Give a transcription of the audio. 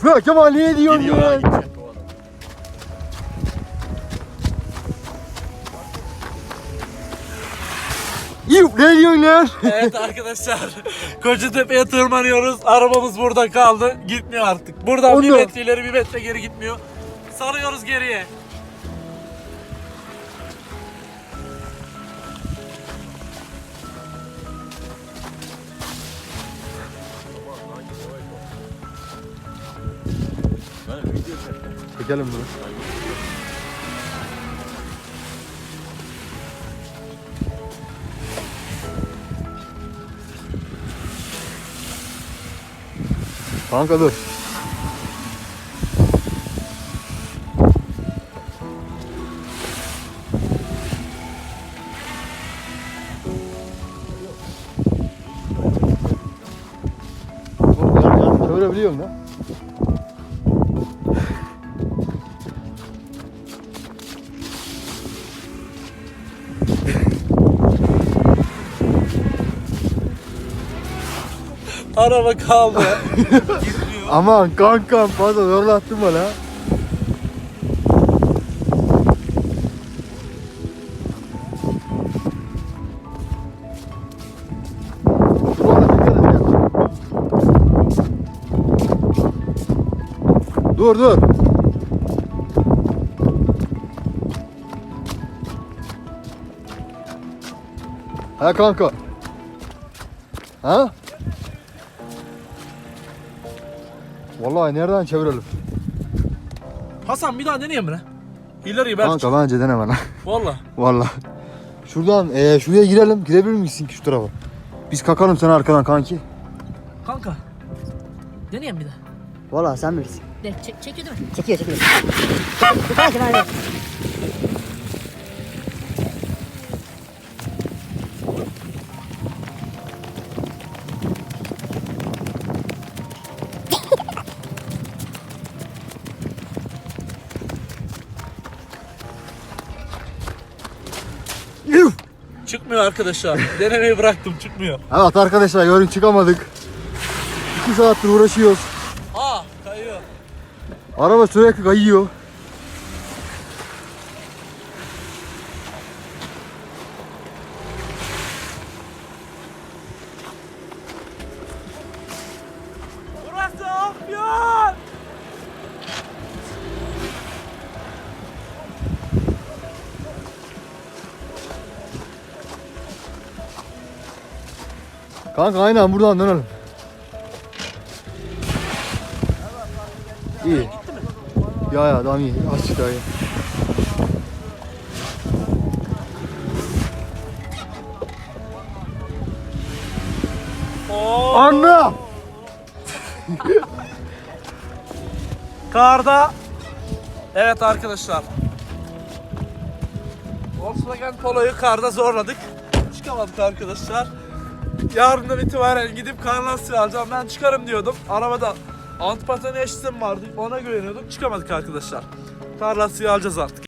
Üf ya Kemal niye diyorsun Gidiyor ha ya? gidecek o adam. Yuh ne diyorsun lan? Evet arkadaşlar. Kocatepe'ye tırmanıyoruz. Arabamız burada kaldı. Gitmiyor artık. Buradan bir Onu- metre ileri bir metre geri gitmiyor. Sarıyoruz geriye. Çekelim bunu. Kanka dur. Oğlum yan Araba kaldı. Aman kankam fazla zorlattın bana. Dur dur. Ha kanka. Ha? Vallahi nereden çevirelim? Hasan bir daha deneyeyim mi lan? İleri belki. Kanka bence deneme lan. Valla. Vallahi. Şuradan eee şuraya girelim. Girebilir misin ki şu tarafa? Biz kakalım sen arkadan kanki. Kanka. Deneyeyim bir daha. Valla sen bilirsin. De, çek, çekiyor değil mi? Çekiyor çekiyor. Hadi. Yuh! Çıkmıyor arkadaşlar. Denemeyi bıraktım çıkmıyor. Evet arkadaşlar görün çıkamadık. 2 saattir uğraşıyoruz. Aa kayıyor. Araba sürekli kayıyor. Burası Afyon. Kanka aynen buradan dönelim. İyi. Ya ya tamam iyi. Açık daha iyi. Oo. Anne! Karda. Evet arkadaşlar. Volkswagen Polo'yu karda zorladık. Çıkamadık arkadaşlar. Yarından itibaren gidip kar lastiği alacağım. Ben çıkarım diyordum. Arabada antipatene eşisim vardı. Ona güveniyorduk. Çıkamadık arkadaşlar. Kar lastiği alacağız artık.